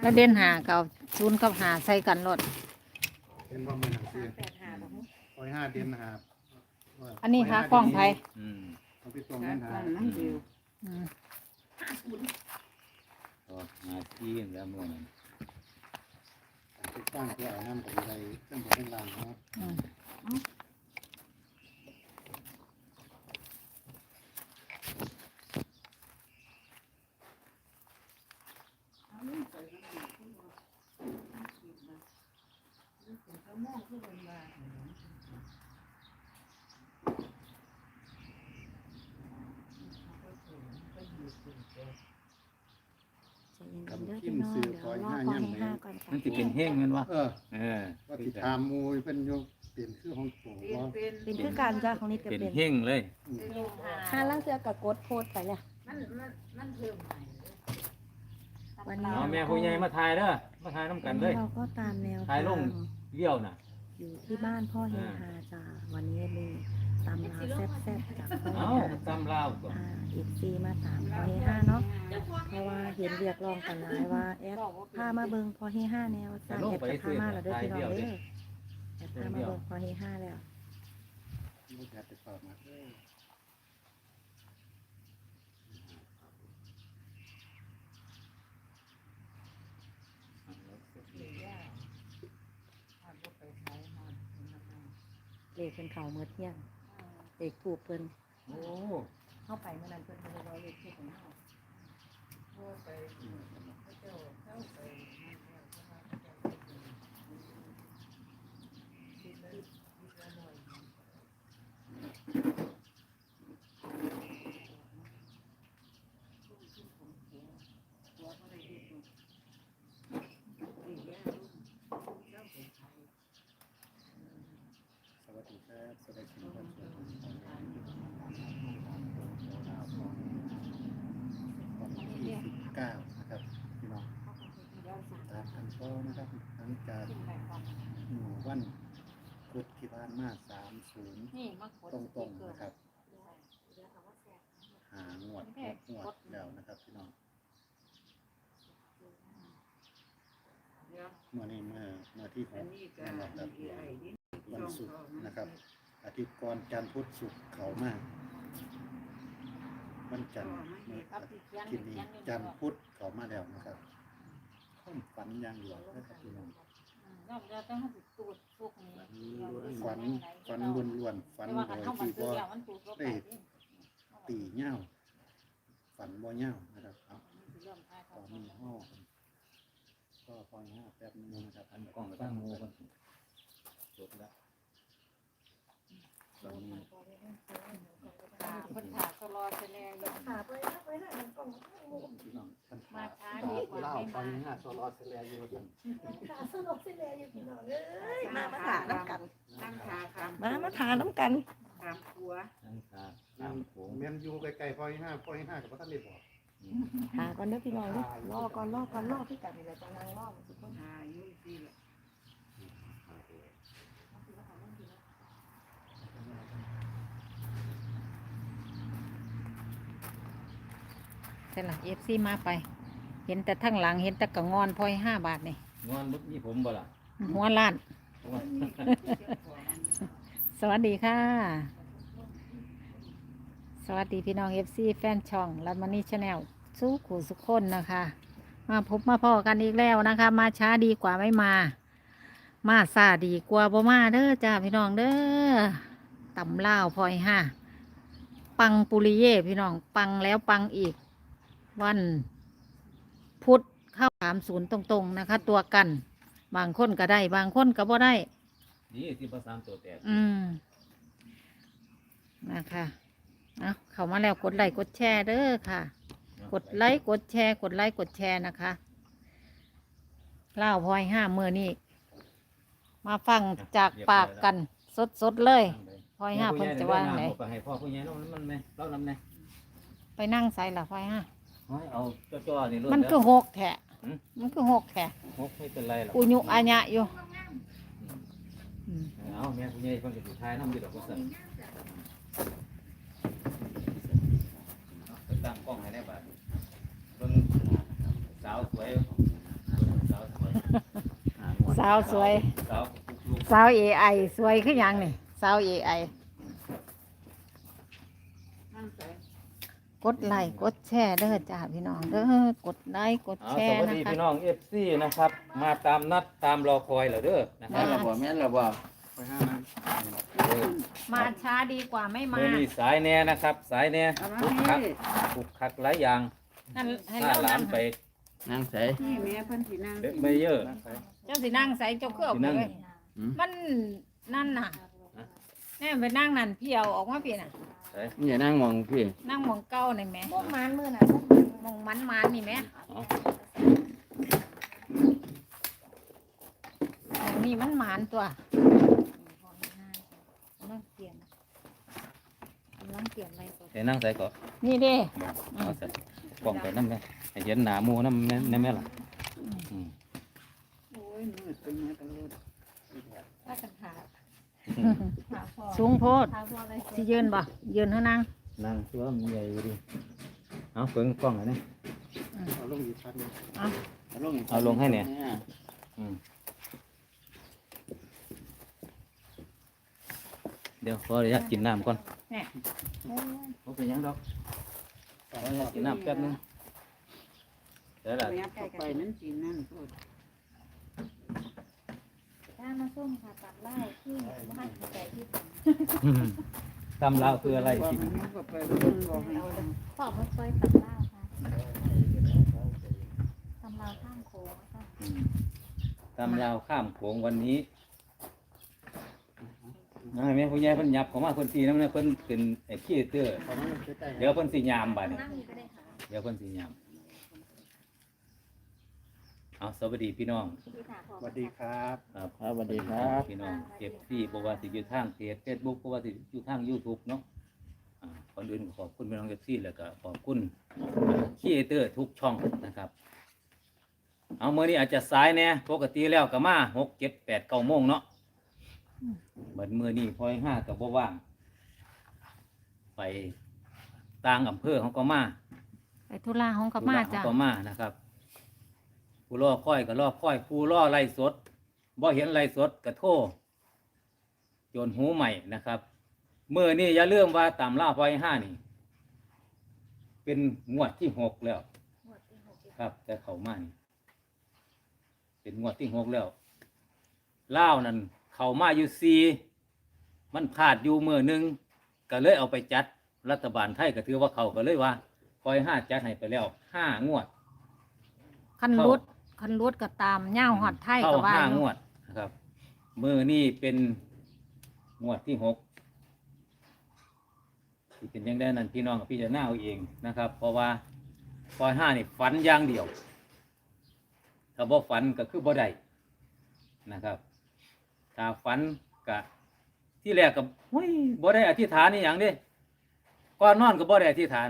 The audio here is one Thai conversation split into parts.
แล้วเด่นหาเก่าศูนย์กับหาใส่กันรถเป็นว่ามันหนังสือแปดหาบอกร้อยห้าเดือนหาอันนี้หากล้องไทยอืมเอาไปตรงนั้นหานั่นเดียวอืมก็หาที่แล้วเมื่อนั้นติดตั้งเพื่อเอาน้ำกับอะไรเครื่องบดเครื่องรางเนาะ อืม คำขิ้มซื้อร้อยห้าย่ำเลยมันจะเป็นเฮงแมันวะเออเออว่าติดตามมูเป็นโยเปลี่ยนคือของปู่ว่าเป็นเป็นคือการจ้าของนิดก็เป็นเป็นเฮงเลยห้าล่างเสือกับกดโพดไปแล้วมันมันมันเพิ่มใหม่วันนี้ เอาแม่ผู้ใหญ่มาถ่ายเด้อมาถ่ายน้ำกันเลย เราก็ตามแนวถ่ายลงทาง เลี้ยวน่ะ อยู่ที่บ้านพ่อเฮฮาจ้าวันนี้มีตำลาวแซ่บๆจากพ่อเอ้าเฮฮาตำลาวก่อนอ่าอีกซีมาตามพ่อเฮฮาเนาะเพราะว่าเห็นเรียกร้องกันหลายว่าแอดพามาเบิ่งพ่อเฮฮาแนวจ้าแอดจะพามาแล้วเด้อพี่น้องเด้อแอดพามาเบิ่งพ่อเฮฮาแล้วลูกแกติดต่อมา เลขเป็นเขาเมื่อเที่ยงเลขถูกเพิ่นโอ้เข้าไปเมื่อนั้นเพิ่นก็เลยว่าเลขถูกของเฮาสวัสดีครับสวัสดีครับวันที่สิบเก้านะครับพี่น้องตามกันก็นะครับหลังจากหมู่วันพุธที่ผ่าน มาสามศูนย์นี่มาขดตรงๆนะครับหางวดหกงวดแล้วนะครับพี่น้องเมื่อนี้เมื่อเมื่อที่หกนะครับวันศุกร์นะครับ อาทิตย์ก่อนจันทร์พุธศุกร์เขามากวันจันทร์เมื่ออาทิตย์นี้จันทร์พุธเขามาแล้วนะครับข้อมฝันอย่างเดียวนะครับพี่น้อง เราจะต้องให้ตูดพวกนี้ฝันฝันล้วนๆฝันแต่ว่าโดคันยเข้ามาที่ซื้อว่าแล้วมันตูดก็ไปตีเหย้าฝันบ่เหย้านะครับเอาตอนนี้ห้อก็พอยห้าแป๊บนึงนะครับอันกล้องก็ตั้งงูกันจบแล้วตอนนี้ คนถาสลอเสลยค่ะไปนะไปนะกล่องพี่น้องมาช้าดีกว่าเล่าไม่พมาอยห้าโซลอเซเลียอยู่กันขาสนุกสิเลยอยู่พี่น้องเอ้ยมามาถาน้ำกันนั่งขาคำมามาถาน้ำกันคำครัวนั่งขาตามโขงเมียนอยู่ไกลๆพอยห้าพอยห้ากับพระท่านได้บอกหาก่อนเด้อพี่น้องเด้อรอก่อนรอก่อนรอพี่กันนี่แหละจะนั่งรอทุกคนหายุ่งสิละ ช่ละเอฟซีมาไป เห็นแต่ทั้งหลังเห็นแต่กระงอนพอยห้าบาทนี่งอนมุกนี่ผมบ่ล่ะหัวล้าน สวัสดีค่ะ สวัสดีพี่น้องเอฟซีแฟนช่องรัตมานี่ชาแนลสู้ขู่สุขคนนะคะ มาพบมาพอกันอีกแล้วนะคะ มาช้าดีกว่าไม่มา มาซาดีกว่าบ่มาเด้อจ้าพี่น้องเด้อตำล่าวพลอยห้าปังปุริเย่พี่น้อง ปังแล้วปังอีก วันพุธเข้าสามศูนย์ตรงๆนะคะ ตัวกัน บางคนก็ได้ บางคนก็บ่ได้ นี่ที่ภาษามตัวแตกอืมนะคะเอาเข้ามาแล้วกดไลค์กดแชร์เด้อค่ะ กดไลค์กดแชร์ กดไลค์กดแชร์นะคะเล่าวพลอยห้ามือนี่มาฟังจากปากกันสดๆเลยพลอยห้าเพิ่นจะว่าไหนไปให้พ่อผู้ใหญ่น้องมันไหมเล่านำไหมไปนั่งใส่ละพลอยห้า เอาจ่อๆนี่รถมันก็หกแถะหืมมันก็หกแถะหกไม่เป็นไรหรอกอุยุอาญะอยู่อืมเอาแม่ผู้ใหญ่เพิ่นก็สิทายน้ำอยู่ดอกว่าซั่นไปตั้งกล้องให้ได้บาดเบิ่งสาวสวยสาวสวยสาวสวย สาวลูกสาว AI สวยคือหยังนี่ สาว AI นั่งใส่ กดไลค์กดแชร์เด้อจ้าพี่น้องเด้อกดไลค์กดเอาแชสร์วัสนะดีคะ พี่น้องเอฟซีนะครับ มาตามนัดตามรอคอยเหรอเด้อนะคแม่รับนระบ่แม่นระบ่ไปห้านั้นเออมาช้าดีกว่าไม่มา เมื่อนี้สายแน่นะครับ สายแน่เอามาคุกคักนี่คุกคักหลายอย่างนั่นให้ถ้าเราหลานนำไปนั่งใส่นี่แม่เพิ่นสินั่งเด็กไม่เยอะเจ้าสินั่งใส่เจ้าเครื่องสินั่ง เลยมันนั่นน่ะแน่ไปนั่งนั่นพี่เอาออกมาพี่น่ะ มึงอย่านั่งมองพี่นั่งหมองเก้าในแหม่พวกมันมือน่ะพวกมันหมองมันมันๆนี่แหม่เอาหมองนี่มันหมานตัวกำลังเปลี่ยนกำลังเปลี่ยนอะไรก่อนเดี๋ยวนั่งใส่ก่อนนี่เด้เอาใส่กล่องไปนั่นไหมให้เห็นหนาหมูนั่นแม่นแม่ล่ะอืมโอ้ยมืดเป็นมาตลอดว่ากันขาขาพอ สูงโพดขาพออะไรสิยืนบ่ยืนเท่านั่งนั่งตัวมันใหญ่อยู่ดิเอาเปิงกล้องหน่อยนะเอาลงอีกพันหนึ่งเอาลงเอาลงให้เนี่ยอืมเดี๋ยวขออนุญาตกินน้ำก่อนผมเป็นหยังดอกขออนุญาตกินน้ำแป๊บนึงเดี๋ยวล่ะแม่เข้าไปนั่นสินั่นพูด ถ้ามาส้มค่ะตัดเหล้าที่บ้านแต่ที่ผมตำลาวคืออะไรบอกกินให้เข้าไปเพิ่นบอกให้พ่อมาซอยตัดเหล้าค่ะทำเหล้าข้างโค้งค่ะอืมตำลาวข้ามโขงวันนี้นายแม่ผู้ใหญ่เพิ่นหยับเข้ามาเพิ่นสีน้ำเนี่ยเพิ่นเป็นไอ้ขี้เตื้อประมาณใกล้ๆเดี๋ยวเพิ่นสิยามบัดนี้นั่งก็ได้ค่ะ เดี๋ยวเพิ่นสิยาม เอาสวัสดีพี่น้องที่ขาพอสวัสดีครับครับครับสวัสดีครับพี่น้องเก็บที่บว่าสิอยู่ทางเพจเฟซบุ๊กบว่าสิอยู่ทางยูทูบเนาะอ่าก่อนอื่นขอบคุณพี่น้องเก็บที่แล้วก็ขอบคุณคีเอเตอร์ทุกช่องนะครับ เอาเมื่อนี้อาจจะสายแน่ปกติแล้วก็มาหกเจ็ดแปดเก้าโมงเนาะเหมือนมือนี้พอยห้ากับบ่ว่างไปต่างอำเภอเขาก็มาไปธุระของกับมาธุระจ้ะเขก็มานะครับ ผู้ล่อค่อยก็ล่อค่อยผู้ล่อไล่สดบ่เห็นไล่สดก็โทษโยนหูใหม่นะครับเมื่อนี้อย่าเลื่อมว่าตามล่าพอยห้านี่ เป็นงวดที่หกแล้ว ครับ แต่เขามานี่เป็นงวดที่หกแล้วเล่าวนั่นเขามาอยู่ซีมันพลาดอยู่เมื่อนึงก็เลยเอาไปจัดรัฐบาลไทยก็ถือว่าเขาก็เลยว่าคอยห้าจัดให้ไปแล้วห้างวดคันรุด คันรุดก็ตามเง่าหอดไทยเข้าก็ว่าห้าอยู่งวดนะครับมือนี่เป็นงวดที่หกที่เป็นยังได้นั่นพี่น้องกับพี่จะหน้าเอาเองนะครับ เพราะว่าคอยห้านี่ฝันอย่างเดียว ถ้าบ่ฝันก็คือบ่ได้นะครับ ถ้าฝันก็ที่แรกก็เฮ้ยบ่ได้อธิษฐานนี่อย่างเด้ก่อนนอนก็บ่ได้อธิษฐาน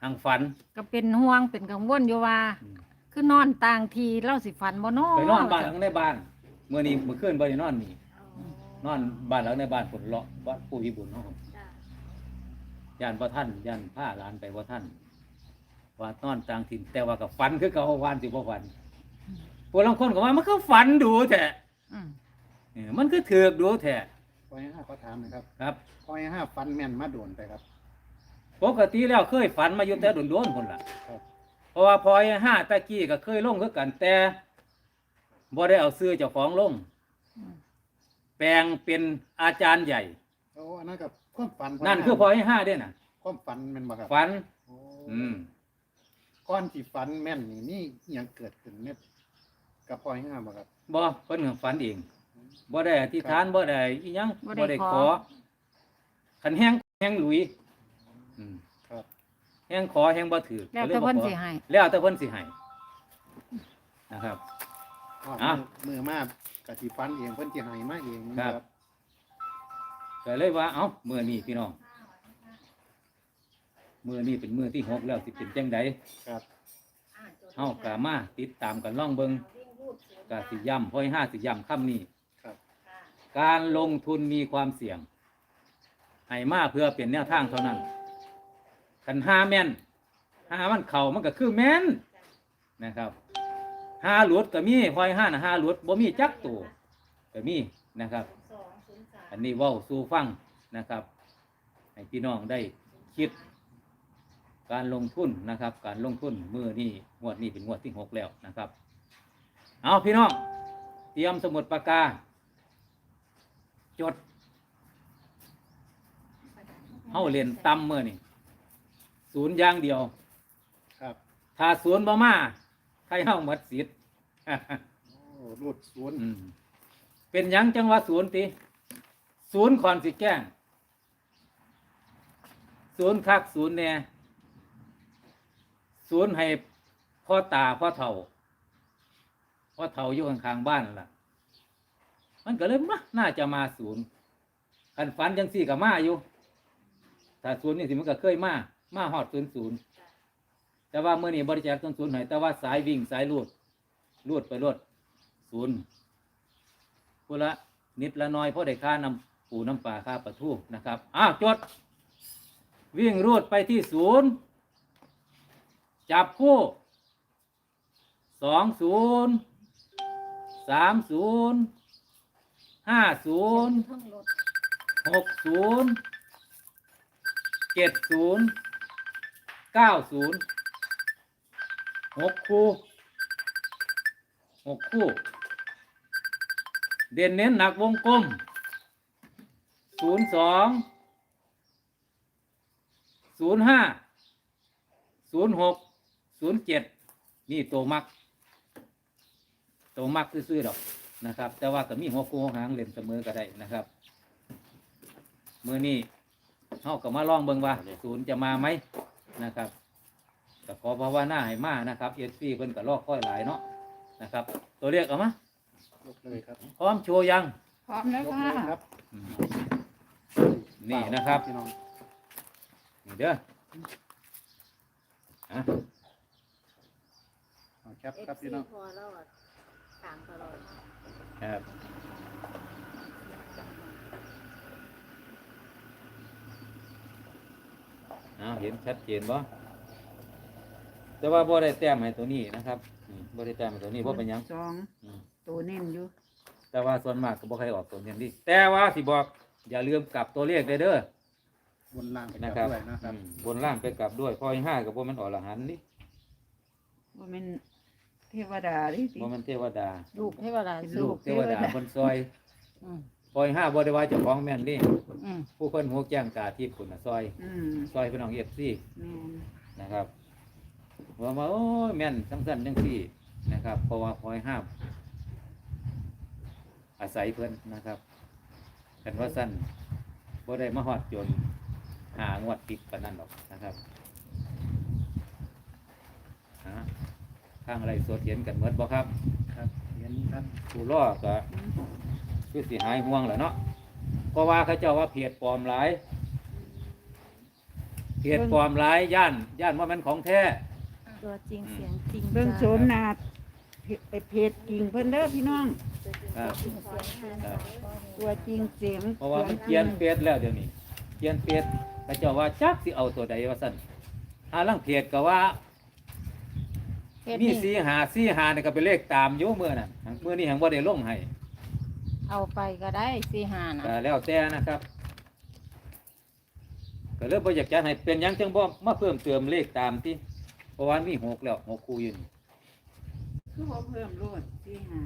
ทางฝัน ก็เป็นห่วงเป็นกังวลอยู่ว่า อืม คือนอนต่างทีเล่าสิฝันบ่นอนไปนอนบ้านหลังในบ้านเมื่อนี้เมื่อคืนบ่ได้นอนนี่นอนบ้านหลังในบ้านฝนเลาะวัดผู้พิบูลเนาะย่านบ่ท่านย่านผ้าหลานไปบ่ท่านว่านอนต่างถิ่นแต่ว่ากับฝันคือเก่าวันสิบ่ฝันพวกลางคนก็ว่ามันก็ฝันดูแท้อืมเออมันก็ถือกดูแท้พอยห้าก็ถามนะครับครับ พอยห้าฟันแม่นมาโดนไปครับ ปกติแล้วเคยฝันมาอยู่แต่โดนๆคนล่ะครับเพราะว่าพลอยห้าตะกี้ก็เคยลงคือกันแต่บ่ได้เอาซื้อเจ้าของลงอืมแปลงเป็นอาจารย์ใหญ่ โอ้อันนั้นกับความฝันนั่นคือพลอยห้าเด้น่ะ ความฝันแม่นบ่ครับฝัน โอ้อืมก้อนที่ฝันแม่นนี่นี่อิหยังเกิดขึ้นเนี่ยกับพอยห้าบ่ครับบ่เพิ่นก็ฝันเองบ่ได้อธิษฐานบ่ได้อีหยังบ่ได้บ่ได้ขอขอคันแห้งแห้งหลุย อืมครับแห้งขอแห้งบ่ถือแล้วก็แต่ยบ่เพิ่นขอสิให้ แล้วแต่เพิ่นสิให้นะครับอ๋ออะมือมือมากกะที่ฝันเองเพิ่นสิให้มาเองครับครับก็เลยว่าเอ้ามื้อนี้พี่น้องมื้อนี้เป็นมื้อที่หกแล้วสิเป็นจังไดครับ เฮากะมาติดตามกันล่องเบิงกะสิย้ำพ้อยห้าสิย้ำค่ำนี้ ครับ การลงทุนมีความเสี่ยงให้มาเพื่อเป็นแนวทางเท่านั้น คันห้าแม่นหามันเข่ามันก็คือแม่นนะครับหาหลุดก็มีพลอยห้านะหาหลุดบ่มีจักตัวก็มีนะครับ อันนี้ว้าสู่ฟังนะครับให้พี่น้องได้คิด การลงทุนนะครับ การลงทุนมือนี่งวดนี้เป็นงวดที่หกแล้วนะครับ เอาพี่น้องเตรียมสมุดปากกา จดเฮาเรียนตำมือนี่ ศูนย์อย่างเดียว ครับถ้าศูนย์บ่มาใครเฮาหมดสิทธิ์ โอ้รูดศูนย์อืมเป็นหยังจังว่าศูนย์ติศูนย์คอนสิแกล้งศูนย์คักศูนย์แน่ศูนย์ให้พ่อตาพ่อเฒ่าพ่อเฒ่าอยู่ข้างๆบ้านนั่นล่ะ มันก็เลยมาน่าจะมาศูนย์คันฝันจังสี่กับมาอยู่ ถ้าศูนย์นี่สิมันก็เคยมา มาหอดศูนย์ศูนย์แต่ว่าเมื่อนี้บริจาคต้นศูนย์ให้แต่ว่าสายวิ่งสายลูดลูดไปลูดศูนย์พูละนิดละน้อยเพราะได้ค่าน้ำปูน้ำปลาค่าปลาทูนะครับอ้าวจด วิ่งรูดไปที่ศูนย์จับคู่สองศูนย์สามศูนย์ห้าศูนย์หกศูนย์เจ็ดศูนย์ เก้าศูนย์หกคู่หกคู่ เด่นเน้นหนักวงกลมศูนย์สองศูนย์ห้าศูนย์หกศูนย์เจ็ดนี่ตัวมักตัวมักซื่อๆดอกนะครับ แต่ว่าก็มีหัวคู่หัวหางเล่นเสมอก็ได้นะครับมือนี้เขาก็มาลองเบิ่งว่าศูนย์จะมาไหม นะครับก็ขอภาวนาให้มานะครับเอฟซีเพิ่นก็ลอกค่อยหลายเนาะนะครับ ตัวเรียกเอามายกเลยครับพร้อมโชว์ยัง พร้อมแล้วยกค่ะ เลยครับอืมนี่นะครับพี่น้องนี่เด้ออะเอาแคปครับพี่น้องพอแล้วอะตามตลอด ครับ เอาเห็นชัดเจนบ่แต่ว่าบ่ได้แต้มให้ตัวนี้นะครับอืมบ่ได้แต้มให้ตัวนี้บ่เป็นหยัง สองอืม ตัวเน้นอยู่ แต่ว่าส่วนมากก็บ่ใครออกตัวนี้ดิแต่ว่าสิบอกอย่าลืมกลับตัวเลขเด้อเด้อบนล่างไปนะนะคครัรับบนะครับ อืมบนล่างไปกลับด้วยพอยห้ากับบ่แมันอรหันต์นี่ว่าเป็นเทวดาดิสิบ่แมันเทวดา ลูกเทวดาเป็นสู้ลูกเทวดาบนซอยอืม ซอยห้าบ่ได้ว่าเจ้าของแม่นนี่อืมผู้คนหัวแจ้งตาที่คุณน่ะซอย อืมซอยพี่น้องเอฟซีแม่นนะครับว่ามาโอ้ยแม่นทั้งสั้นทั้งสี่นะครับเพราะว่าพอยห้าอาศัยเพิ่นนะครับกันว่าสั้นบ่ได้มาฮอดจนหางวดติดปานนั้นหรอกนะครับฮะข้างไรสดเห็นกันเมดบ่ครับครับ เห็นครับ ผู้ล่อก็ คือสิหายห่วงแหละเนาะเพราะว่าเขาเจ้าว่าเพจปลอมหลายเพจปลอมหลายย่านย่านว่ามันของแท้ตัวจริงเสียงจริงเบิ่งจ้ะโซนนาดไปเพจกิ่งเพิ่นเด้อพี่น้องครับเสียงจริงครับตัวจริงเสียงเพราะว่ามันเขียนเพจแล้วเดี๋ยวนี้เขียนเพจเขาเจ้าว่าจักสิเอาตัวใดว่าสั่นหาลังเพจก็ว่าเฮ็ดมีนี่สีหาสีหานี่ก็เป็นเลขตามอยู่เมื่อน่ะเมื่อนี้แห่งบ่ได้ลงให้ เอาไปก็ได้สี่ห้านะ ก็แล้วแต่นะครับก็เลยบ่อยากจะให้เป็นหยังจังบ่มาเพิ่มเติมเลขตามที่เพราะว่ามีหกแล้วหกคู่อยู่นี่คือว่าเพิ่มโลดที่หา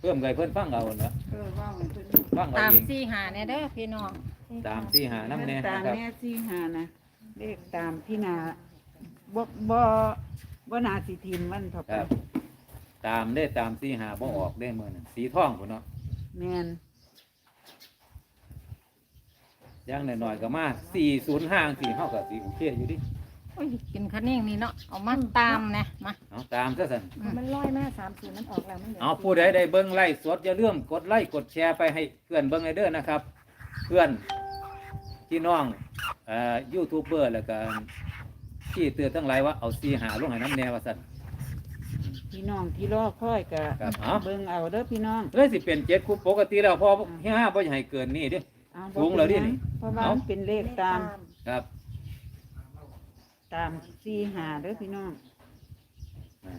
เพิ่มไงเพิ่นฟังเอาเนาะเออว่าให้เพิ่นฟังเอาตามเองสี่ห้าเนี่ยเด้อพี่น้องตามสี่หาน้ำแน่ตานะมครับ แม่ที่หานะเลขตามพี่นาบ่บ่บ่นาสิทิมมันเถอะครับ ตามได้ตามสี่หาบ่ออกได้มือนั่นสีทองพุ่นเนาะ แม่นอย่างน้อยๆก็มาสี่ศูนย์ห้าสี่เฮาก็สิโอเคอยู่ดิโอ้ยกินคันนิ่งนี่เนาะเอามาตามนะมาเอาตามซะสั่นมันลอยแม่สามศูนย์มันออกแล้วมันหลืเอาผู้ใดได้เบิ่งไลฟ์สดอย่าลืมกดไลค์กดแชร์ไปให้เพื่อนเบิ่งให้เด้อนะครับ เพื่อนพี่น้องเอ่อยูทูบเบอร์แล้วก็ที่เตือนทั้งหลายว่าเอาสี่หาลงให้น้ำแน่ว่าสั่น พี่น้องที่รอคอยก็ครับเอาเบิ่งเอาเด้อพี่น้องเลยสิเป็นเจ็ดคู่ปกติแล้วพอเฮียห้าบ่อยากให้เกินนี่เดิ เอาสูงแล้วดินี่เพราะว่าเอามัมันเป็นเลขตามครับตามสี่หาเด้อพี่น้องอ่า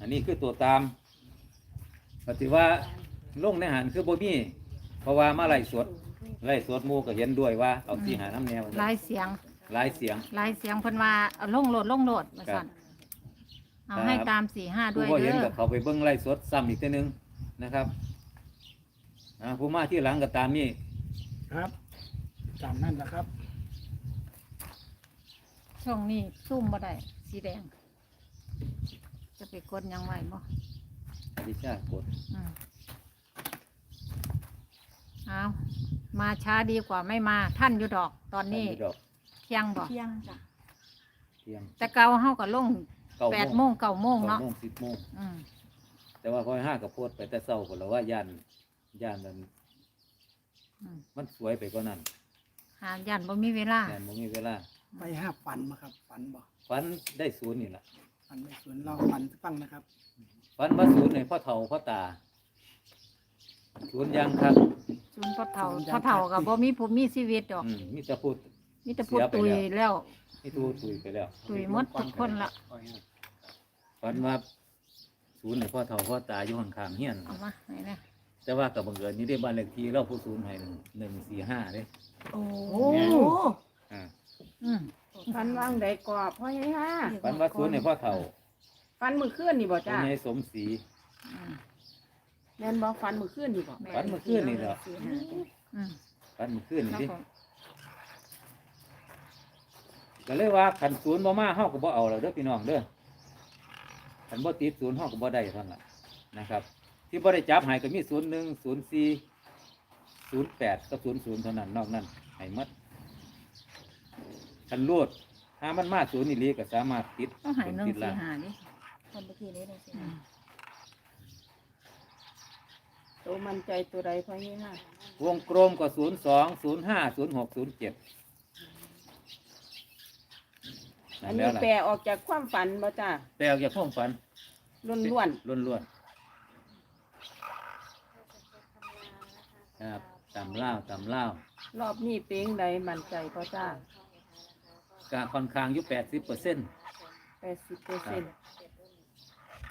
อันนี้คือตัวตามปฏิว่าลงในหันคือบ่มีเพราะว่ามาไล่สวด ไล่สวดหมูก็เห็นด้วยว่าเอาสีหาน้ำแนวหลายเสียงหลายเสียง หลายเสียงเพิ่นว่าเอาลงโหลดลงโหลดมาสั่นเอาให้ตามสี่ห้าด้ผู้วยบ่เห็นเด้ก็อเขาไปเบิ่งไล่สดซ้ำอีกทีหนึงนะครับอ่าผู้มาที่หลังก็ตามนี่ครับตามนั่นแหละครับ ช่วงนี้ซุ่มบ่ได้สีแดง จะไปกดหยังไว้บ่อธิชาติกด อืมเอามาช้าดีกว่าไม่มาท่านอยู่ดอกตอนนี้ท่าดอกเที่ยงบ่เที่ยงจ้ะเที่ยงแต่เก่าเฮาก็ลงเก้าแปดโมงเก้าโมงเก้าเนาะโมงสิบโมงอืมแต่ว่าพอห้ากับโพดไปแต่เศร้าคนละว่าย่านย่านนั้นอืมมันสวยไปกว่านั้นหายันบ่มีเวลาย่านบ่มีเวลาไปห้าฝันมาครับฝันบ่ฝันได้ศูนย์นี่แหละฝันในสวนเราฝันฟังนะครับฝันว่าศูนย์ในพ่อเฒ่าพ่อตาศูนย์ยังครับจุนพ่อเฒ่าพ่อเฒ่าก็บ่มีผู้มีชีวิตดอกอืมมีแต่พูด มีแต่พูดเสียไปตุยแล้ว แล้วนี่ตูตุยไปแล้วตุยหมดทุกคนละฝันว่าศูนย์ในพ่อเฒ่าพ่อตาอยู่ข้างๆเฮียนเอามาไหนนะแต่ว่ากับบังเอิญนี่ได้บ้านเลขที่เราผู้ศูนย์ให้หนึ่งสี่ห้าเด้โอ้อ่าอืมฟันว่างใดกรอบพ่อให้ห้าฝันว่าศูนย์ในพ่อเฒ่าฟันมือขึ้นนี่บ่ศูจ้านย์ในสมศรีอืม แม่นบ่ฟันมือขึ้นนี่บ่ฝันเมื่อคืนนี่แหละอืมฝันเมื่อคืนนี่แล้วดิก็ก็เลยว่าขันศูนย์บ่มาเฮาก็บ่เอาแล้วเด้อพี่น้องเด้อขันบ่ติดศูนย์เฮาก็บ่ได้เท่านั้นล่ะนะครับ ที่บ่ได้จับให้ก็มีศูนย์หนึ่งศูนย์สี่ศูนย์แปดกับศูนย์ศูนย์เท่านั้นนอกนั้นให้หมัดขันรูดถ้ามันมาศูนย์นี่ลีก็สามารถติดต้องใหายหนึ่งติดสี่ล่างหาดิคนเมื่อกี้นี้เลยสิอืม ตัวมันใจตัวใดพ่อให้ห้าวงกลมก็ศูนย์สองศูนย์ห้าศูนย์หกศูนย์เจ็ดอันั่นนแล้นี้วล่ะแปลออกจากความฝันบ่จ้าแปลออกจากความฝันล้วนล้วนล้วนๆครับตำเล่าวตำเล่าวๆรอบนี้เป้งใดมั่นใจพ่อจ้ากาค่อนข้างอยู่แปดสิบเปอร์เซ็นต์แปดสิบเปอร์เซ็นต์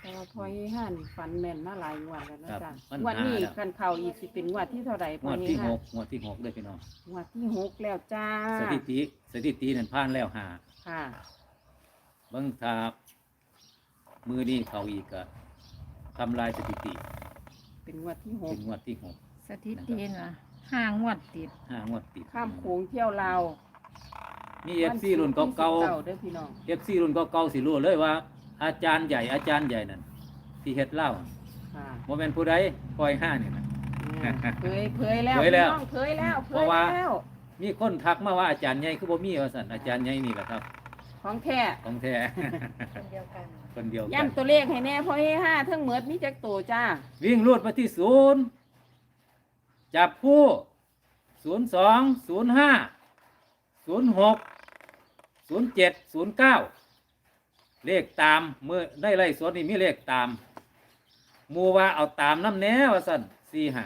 แต่ว่าพ่อให้ห้านี่ฝันแม่นมาหลายงวดแล้วนะจ้างวดนี้กันเข่าอีกสิเป็นงวดที่เท่าไหร่งพ่อวดให้ที่หห้ากงวดที่หกเลยพี่น้อง งวดที่หกแล้วจ้าสถิติสถิตินั่นผ่านแล้วหาค่ะเบิ้งทามือนี้เขาอีกก็ทำลายสถิติเป็นงวดที่หเป็กนงวดที่หกสถิตินะห้างวดติด ห้างวดติดข้ามโขงเที่ยวลาวมีเอฟซีรุ่นเก่าวันที่สิบเด้อพี่น้องๆเอฟซีรุ่นเก่าๆสิรู้เลยว่า อาจารย์ใหญ่อาจารย์ใหญ่นั่นที่เฮ็ดเล่าค่ะโมเมนผู้ใดคอยห้านี่นะ เผยเผยแล้วเผยแล้วพี่น้องเผยแล้วเผเพราะยว่า แล้ว มีคนทักมาว่าอาจารย์ใหญ่คือบ่มีว่าสั่นอาจารย์ใหญ่นี่แหละครับ ของแท้ของแท้ คนเดียวกัน คนเดียวกัน ย้ำตัวเลขให้แน่เพราะให้ห้าเทั้งเหมือดมีจักตัวจ้าวิ่งรูดมาที่ศูนย์จับคู่ศูนย์สองศูนย์ห้าศูนย์หกศูนย์เจ็ดศูนย์เก้า เลขตามเมื่อได้ไล่สดนี่มีเลขตามหมูว่าเอาตามน้ำแน่ว่าสั่นสี่หา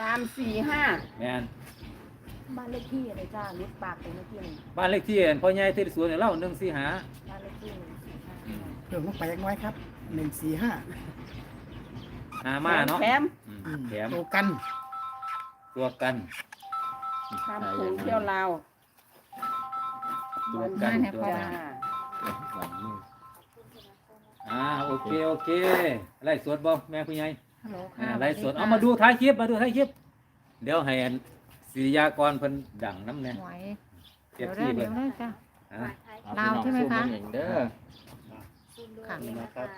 ตามสี่ห้าแมนบ้านเลขที่อะไรจ้าลิฟปากไปเมื่อกี้นี่บ้านเลขที่เห็นพ่อใหญ่ที่สวนเนี่ยเล่าหนึ่งสี่หาบ้านเลขที่หนึ่งสี่ห้าเพิ่มลงไปยังน้อยครับหนึ่งสี่ห้าหามาเนาะแถมอืมแถมตัวกันตัวกันข้ามโขงเที่ยวลาวตัวกันมาให้ตัวพ่อกัน จ้า หลังมืออ่าโอเคโอเคไล่สดบ่แม่ผู้ใหญ่ฮัลโหลอ่าค่ะไล่สดวัเอาค่ะมาดูท้ายคลิปมาดูท้ายคลิป เดี๋ยวให้อันศิริยากรเพิ่นดังน้ำแน่หวยเทียเดี๋บยวเด้ที่อเพิ่เดี๋ยนวเด้อจ้ะ อะลาวใช่ไหมคะเองเด้อ ค่ะ นี่นะครับ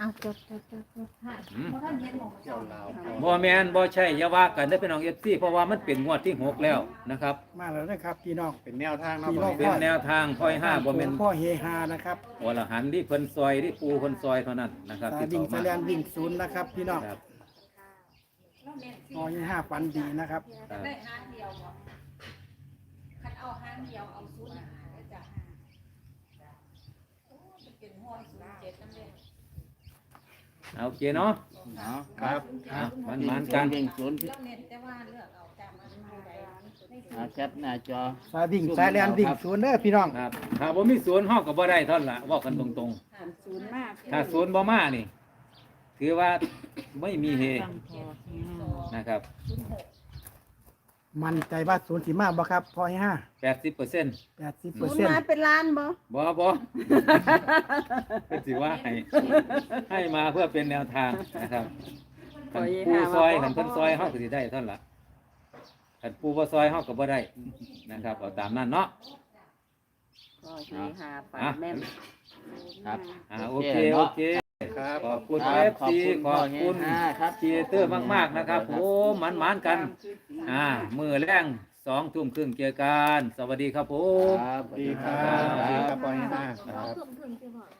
เอาจดจดจดจดค่ะอืมเที่ยวลาวบ่แมนบ่ใช่อย่าว่ากันได้อพี่น้องเอฟซีเพราะว่ามันเป็นงวดที่หกแล้วนะครับ มาแล้วนะครับพี่น้อง เป็นแนวทางเนาะปีพ่อรอบเป็นแนวทางพ่อยห้าบ่แม่นพ่อเฮฮานะครับวรหันที่เพิ่นซอยที่ปูเพิ่นซอยเท่านั้นนะครับสายที่วิ่งเขาสายมาแลนวิ่งศูนย์นะครับ พี่น้องครับพ่อเฮฮาฝันดีนะครับครับเอาโอเคเนาะเอาครับอะมันมันๆกัน วิ่งศูนย์เอาแคปหน้าจอ สายวิ่งสายแลนวิ่งศูนย์เด้อพี่น้อง ครับถ้าบ่มีศูนย์ห้องก็บ่ได้เท่านนล่ะเว่ากันตรงหันศูนย์มากๆ ถ้าศูนย์บ่มานี่ ถือว่าไม่มีเฮนะครับ มันใจว่าศูนย์สีมาบ่ครับพอให้ห้า80%แปดสิบเปอศูร์นเซ็นย์ต์มาเป็นล้านบ่บ่บ่เป็นสิว่าให้ให้มาเพื่อเป็นแนวทางนะครับคันปูซอยคันเพิ่นซอยเฮาก็สิได้เท่านั้นล่ะคันปูบ่ซอยเฮาก็บ่ได้นะครับเอาตามนั้นเนาะก็เฮฮาฝันแม่นครับอ่าโอเคโอเค ครับ ขอบคุณคเอรับฟขอบซีคุณขอบคุณพ่อเฮฮาครับครีเอเตอร์มากๆนะครับโอ้มันมันๆกัน อ่า มือแรงสองทุ่มครึ่งเจอกัน สวัสดีครับผมครับดีครับสวัสดีครับปอยห้าครับ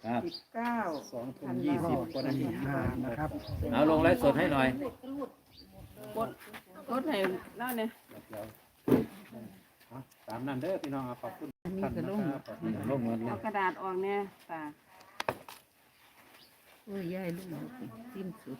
ครับสิบเก้าสองทุ่มยี่สิบก็ได้สี่ห้านะครับ เอาลงไลฟ์สดให้หน่อยกดกดให้เล่าเนี่ยเดี๋ยวเอาตามนั้นเด้อพี่น้องครับขอบคุณท่านนะครับขอบคุณลงเงินเลเอายกระดาษออกเนี่ยตา โอ้ยยายลูกจิ้มสุด